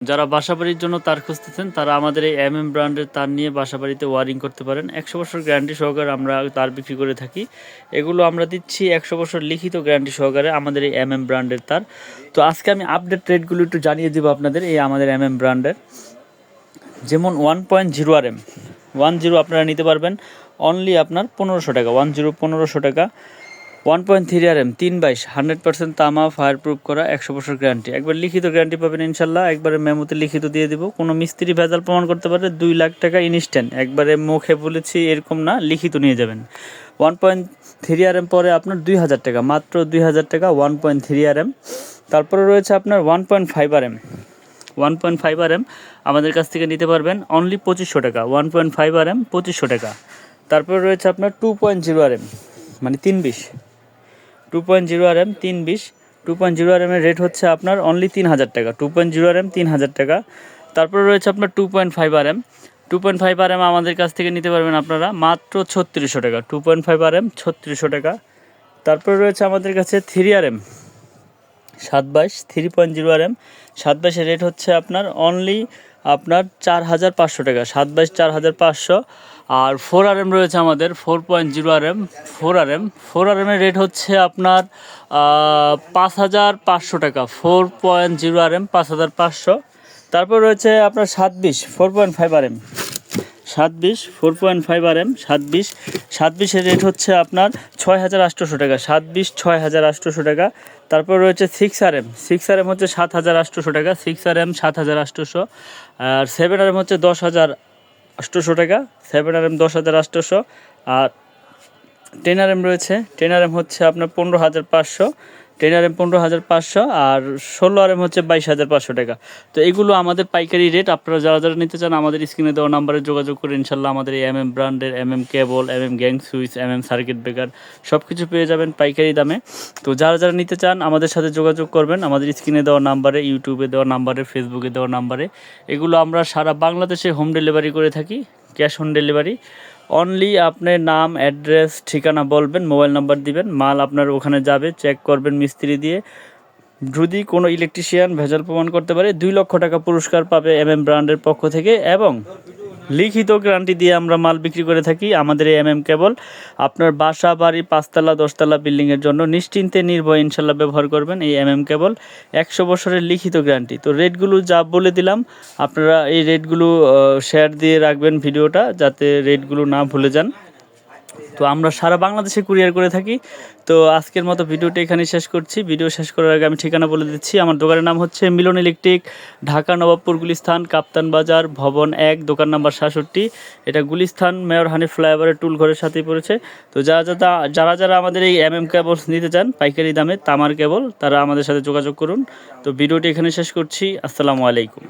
যারা বাসাবাড়ির জন্য তার খুঁজতেছেন, তারা আমাদের এই এম এম ব্র্যান্ডের তার নিয়ে বাসাবাড়িতে ওয়ারিং করতে পারেন। একশো বছর গ্যারান্টি সহকারে আমরা তার বিক্রি করে থাকি। এগুলো আমরা দিচ্ছি একশো বছর লিখিত গ্যারান্টি সহকারে আমাদের এই এম এম ব্র্যান্ডের তার। তো আজকে আমি আপডেট রেটগুলো একটু জানিয়ে দেবো আপনাদের, এই আমাদের এম এম ব্র্যান্ডের। যেমন one point zero R M one zero আপনারা নিতে পারবেন অনলি আপনার পনেরোশো টাকা। ওয়ান জিরো পনেরোশো টাকা। One point three R M তিন বাইশ হান্ড্রেড পার্সেন্ট তামা ফায়ার প্রুফ করা, একশো বছর গ্যারান্টি একবার লিখিত গ্যারান্টি পাবেন ইনশাল্লাহ, একবারে মেমোতে লিখিত দিয়ে দিব। কোনো মিস্ত্রি ভেজাল প্রমাণ করতে পারে দুই লাখ টাকা ইনস্ট্যান্ট একবারে মুখে বলেছি এরকম না, লিখিত নিয়ে যাবেন। One point three R M পরে আপনার দুই হাজার টাকা, মাত্র দুই হাজার টাকা one point three R M তারপরে রয়েছে আপনার one point five R M one point five R M আমাদের কাছ থেকে নিতে পারবেন অনলি পঁচিশশো টাকা one point five R M পঁচিশশো টাকা। তারপরে রয়েছে আপনার two point zero R M মানে তিন বিশ। Two point zero R M তিন বিশ। টু পয়েন্ট জিরো আর এমের রেট হচ্ছে আপনার অনলি তিন হাজার টাকা। Two point zero R M তিন হাজার টাকা। তারপরে রয়েছে আপনার two point five R M two point five R M আমাদের কাছ থেকে নিতে পারবেন আপনারা মাত্র ছত্রিশশো টাকা। Two point five R M ছত্রিশশো টাকা। তারপরে রয়েছে আমাদের কাছে থ্রি আর এম সাত বাইশ three point zero R M সাত বাইশের রেট হচ্ছে আপনার অনলি আপনার চার হাজার পাঁচশো টাকা, সাত বাইশ চার হাজার পাঁচশো। আর ফোর আর এম রয়েছে আমাদের four point zero R M four R M four R এমের rate হচ্ছে আপনার পাঁচ হাজার পাঁচশো টাকা four point zero R M পাঁচ হাজার পাঁচশো। তারপর রয়েছে আপনার সাত বিশ four point five R M সাত বিশ four point five R M সাত বিশ রেট হচ্ছে আপনার ছয় হাজার আটশোশো টাকা। সাত বিশ ছয় হাজার আটশোশো টাকা। তারপর রয়েছে six R M six R M হচ্ছে সাত হাজার আটশোশো টাকা। সিক্স আর এম সাত হাজার আটশোশো। আর সেভেন আর এম হচ্ছে দশ হাজার আটশোশো টাকা। সেভেন আর এম দশ হাজার আটশোশো। আর টেন আর এম রয়েছে। টেন আর এম হচ্ছে আপনার পনেরো হাজার পাঁচশো। টেন আর এম পনেরো হাজার পাঁচশো আর ষোলো আর এম হচ্ছে বাইশ হাজার পাঁচশো টাকা। তো এগুলো আমাদের পাইকারি রেট আপনারা যারা যারা নিতে চান আমাদের স্ক্রিনে দেওয়া নাম্বারে যোগাযোগ করে ইনশাল্লাহ আমাদের এই এম এম ব্র্যান্ডের M M cable M M gang switch M M circuit breaker সব কিছু পেয়ে যাবেন পাইকারি দামে। তো যারা যারা নিতে চান আমাদের সাথে যোগাযোগ করবেন, আমাদের স্ক্রিনে দেওয়া নাম্বারে ইউটিউবে দেওয়া নাম্বারে ফেসবুকে দেওয়া নাম্বারে এগুলো আমরা সারা বাংলাদেশে হোম ডেলিভারি করে থাকি ক্যাশ অন ডেলিভারি অনলি আপনার নাম অ্যাড্রেস ঠিকানা বলবেন মোবাইল নাম্বার দিবেন, মাল আপনার ওখানে যাবে চেক করবেন মিস্ত্রি দিয়ে। যদি কোনো ইলেকট্রিশিয়ান ভেজাল প্রমাণ করতে পারে, দুই লক্ষ টাকা পুরস্কার পাবে এম এম ব্র্যান্ডের পক্ষ থেকে এবং লিখিত গ্রান্টি দিয়ে আমরা মাল বিক্রি করে থাকি আমাদের এই এম এম কেবল। আপনার বাসা, বাড়ি, পাঁচতলা, দশতলা বিল্ডিংয়ের জন্য নিশ্চিন্তে নির্ভয় ইনশাল্লাহ ব্যবহার করবেন এই এম এম কেবল। একশো বছরের লিখিত গ্যারান্টি। তো রেটগুলো যা বলে দিলাম, আপনারা এই রেটগুলো শেয়ার দিয়ে রাখবেন ভিডিওটা যাতে রেটগুলো না ভুলে যান। তো আমরা সারা বাংলাদেশে কুরিয়ার করে থাকি। তো আজকের মতো ভিডিওটা এখানে শেষ করছি। ভিডিও শেষ করার আগে আমি ঠিকানা বলে দিচ্ছি। আমার দোকানের নাম হচ্ছে মিলন ইলেকট্রিক, ঢাকা নবাবপুর গুলিস্থান, কাপ্তান বাজার, ভবন এক, দোকান নাম্বার সাতষট্টি। এটা গুলিস্থান, মেয়র হানি ফ্লাইওভারের টুল ঘরের সাথেই পড়েছে। তো যারা যারা যারা যারা আমাদের এই এম এম কেবল নিতে চান, পাইকারি দামে তামার কেবল, তারা আমাদের সাথে যোগাযোগ করুন। তো ভিডিওটি এখানে শেষ করছি। আসসালামু আলাইকুম।